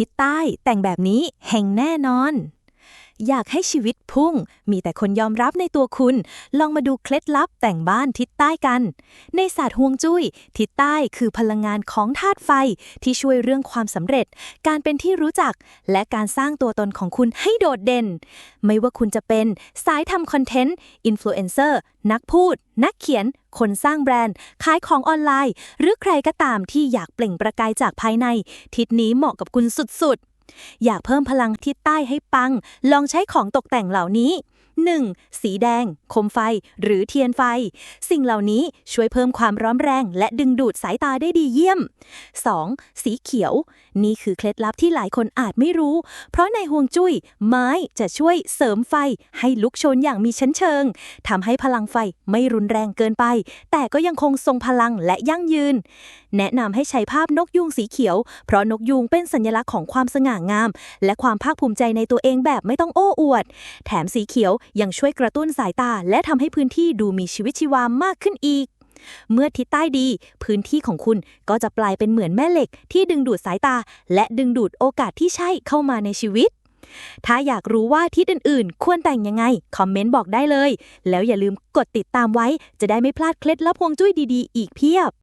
ทิศใต้แต่งแบบนี้แห่งแน่นอน อยากให้ชีวิตพุ่ง มีแต่คนยอมรับในตัวคุณ ลองมาดูเคล็ดลับแต่งบ้านทิศใต้กัน ในศาสตร์ฮวงจุ้ย ทิศใต้คือพลังงานของธาตุไฟที่ช่วยเรื่องความสำเร็จ การเป็นที่รู้จัก และการสร้างตัวตนของคุณให้โดดเด่น ไม่ว่าคุณจะเป็นสายทำคอนเทนต์ อินฟลูเอนเซอร์ นักพูด นักเขียน คนสร้างแบรนด์ ขายของออนไลน์ หรือใครก็ตามที่อยากเปล่งประกายจากภายใน ทิศนี้เหมาะกับคุณสุดๆ อยากเพิ่มพลังทิศใต้ให้ปัง ลองใช้ของตกแต่งเหล่านี้ 1. สีแดงโคมไฟ หรือเทียนไฟ สิ่งเหล่านี้ช่วยเพิ่มความร้อนแรง และดึงดูดสายตาได้ดีเยี่ยม 2. สีเขียว นี่คือเคล็ดลับที่หลายคนอาจไม่รู้ เพราะในห่วงจุ้ย ไม้จะช่วยเสริมไฟ ให้ลุกโชนอย่างมีชั้นเชิงทำให้พลังไฟไม่รุนแรงเกินไป แต่ก็ยังคงทรงพลังและยั่งยืน แนะนำให้ใช้ภาพนกยูงสีเขียว เพราะนกยูงเป็นสัญลักษณ์ของความสง่างาม และความภาคภูมิใจในตัวเองแบบไม่ต้องโอ้อวด แถมสีเขียวยังช่วยกระตุ้นสายตา และทำให้พื้นที่ดูมีชีวิตชีวามากขึ้นอีก เมื่อทิศใต้ดี พื้นที่ของคุณก็จะกลายเป็นเหมือนแม่เหล็ก ที่ดึงดูดสายตา และดึงดูดโอกาสที่ใช่เข้ามาในชีวิต ถ้าอยากรู้ว่าทิศอื่นๆ ควรแต่งยังไง คอมเมนต์บอกได้เลย แล้วอย่าลืมกดติดตามไว้ จะได้ไม่พลาดเคล็ดลับฮวงจุ้ยดีๆ อีกเพียบ